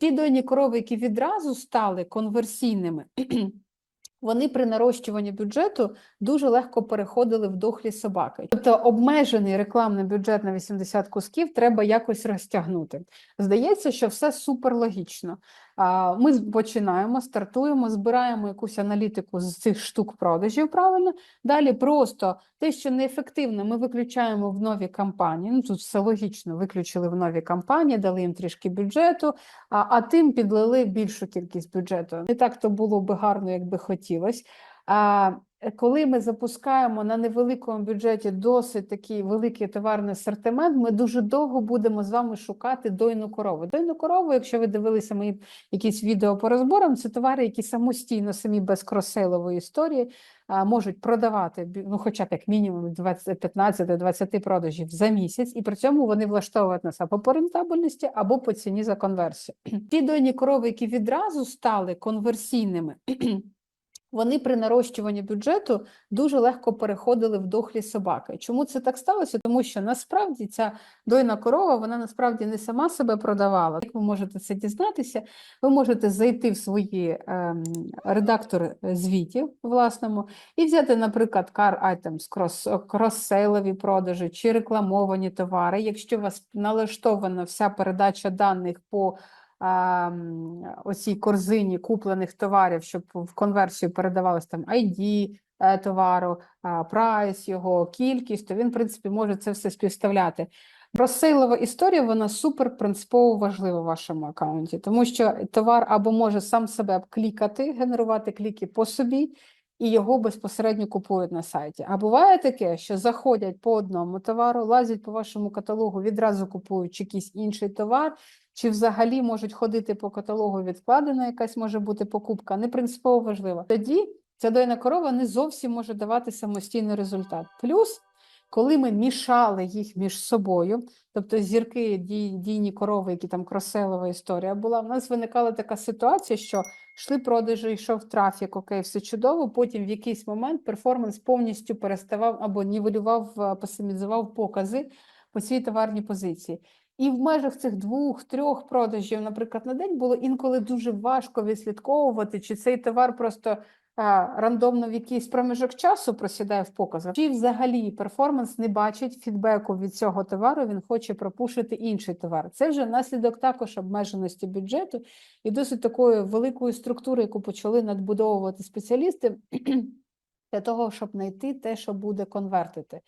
Ті дойні корови, які відразу стали конверсійними, вони при нарощуванні бюджету дуже легко переходили в дохлі собаки. Тобто обмежений рекламний бюджет на 80 кусків треба якось розтягнути. Здається, що все супер логічно. А, Ми починаємо, стартуємо, збираємо якусь аналітику з цих штук продажів, правильно. Далі просто те, що неефективно, ми виключаємо в нові кампанії. Ну тут все логічно, виключили в нові кампанії, дали їм трішки бюджету, а, а тим підлили більшу кількість бюджету. Не так то було би гарно, як би хотілося. Коли ми запускаємо на невеликому бюджеті досить такий великий товарний асортимент, ми дуже довго будемо з вами шукати дойну корову. Дойну корову, якщо ви дивилися мої якісь відео по розборам, це товари, які самостійно, самі без кросейлової історії, можуть продавати ну, хоча б як мінімум 20, 15-20 продажів за місяць, і при цьому вони влаштовують нас або по рентабельності, або по ціні за конверсію. Ті дойні корови, які відразу стали конверсійними. Вони при нарощуванні бюджету дуже легко переходили в дохлі собаки. Чому це так сталося? Тому що насправді ця дойна корова вона насправді не сама себе продавала. Як ви можете це дізнатися? Ви можете зайти в свої ем, редактори звітів власному і взяти, наприклад, car items, крос, крос-сейлові продажі чи рекламовані товари. Якщо у вас налаштована вся передача даних по оцій корзині куплених товарів, щоб в конверсію передавалось там ID е, товару, прайс його, кількість, то він, в принципі, може це все співставляти. Розсейлова історія, вона супер принципово важлива в вашому аккаунті, тому що товар або може сам себе обклікати, генерувати кліки по собі, і його безпосередньо купують на сайті. А буває таке, що заходять по одному товару, лазять по вашому каталогу, відразу купують якийсь інший товар, чи взагалі можуть ходити по каталогу відкладена якась може бути покупка, не принципово важливо. Тоді ця дойна корова не зовсім може давати самостійний результат. Плюс, коли ми мішали їх між собою, тобто зірки, дій, дійні корови, які там кроселова історія була, в нас виникала така ситуація, що йшли продажі, йшов трафік, окей, все чудово. Потім в якийсь момент перформанс повністю переставав або нівелював, е, пасимізував покази по цій товарній позиції. І в межах цих двох-трьох продажів, наприклад, на день було інколи дуже важко відслідковувати, чи цей товар просто а, рандомно в якийсь проміжок часу просідає в показах, чи взагалі перформанс не бачить фідбеку від цього товару, він хоче пропушити інший товар. Це вже наслідок також обмеженості бюджету і досить такої великої структури, яку почали надбудовувати спеціалісти для того, щоб знайти те, що буде конвертити.